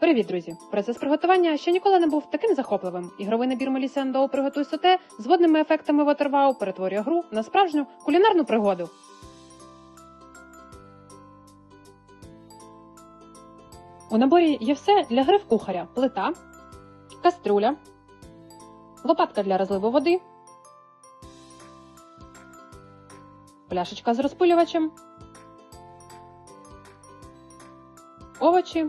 Привіт, друзі! Процес приготування ще ніколи не був таким захопливим. Ігровий набір Мелісендо «Приготуй соте з водними ефектами Waterwow перетворює гру на справжню кулінарну пригоду. У наборі є все для гри в кухаря: плита, каструля, лопатка для розливу води, пляшечка з розпилювачем, овочі.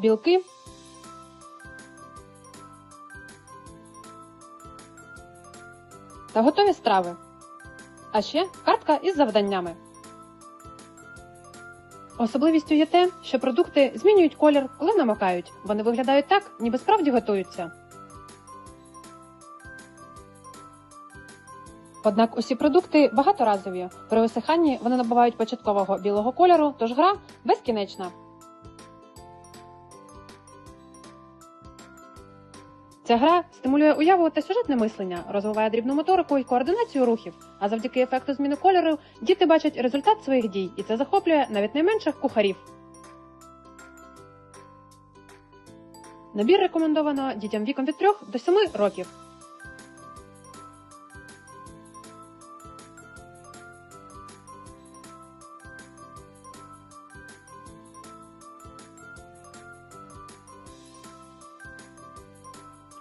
Білки, та готові страви. А ще картка із завданнями. Особливістю є те, що продукти змінюють колір, коли намокають. Вони виглядають так, ніби справді готуються. Однак усі продукти багаторазові. При висиханні вони набувають початкового білого кольору, тож гра безкінечна. Ця гра стимулює уяву та сюжетне мислення, розвиває дрібну моторику і координацію рухів. А завдяки ефекту зміни кольору діти бачать результат своїх дій, і це захоплює навіть найменших кухарів. Набір рекомендовано дітям віком від 3 до 7 років.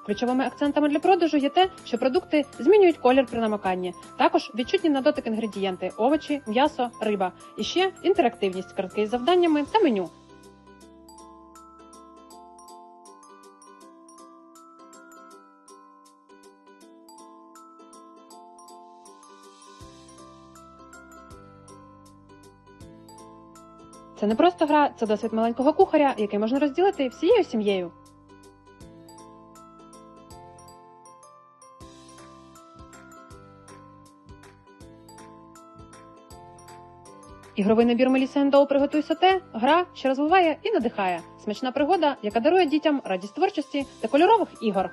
Ключовими акцентами для продажу є те, що продукти змінюють колір при намоканні. Також відчутні на дотик інгредієнти овочі, м'ясо, риба. І ще інтерактивність, картки із завданнями та меню. Це не просто гра, це досвід маленького кухаря, який можна розділити всією сім'єю. Ігровий набір Меліса приготуйся «Приготуй соте» – гра, що розвиває і надихає. Смачна пригода, яка дарує дітям радість творчості та кольорових ігор.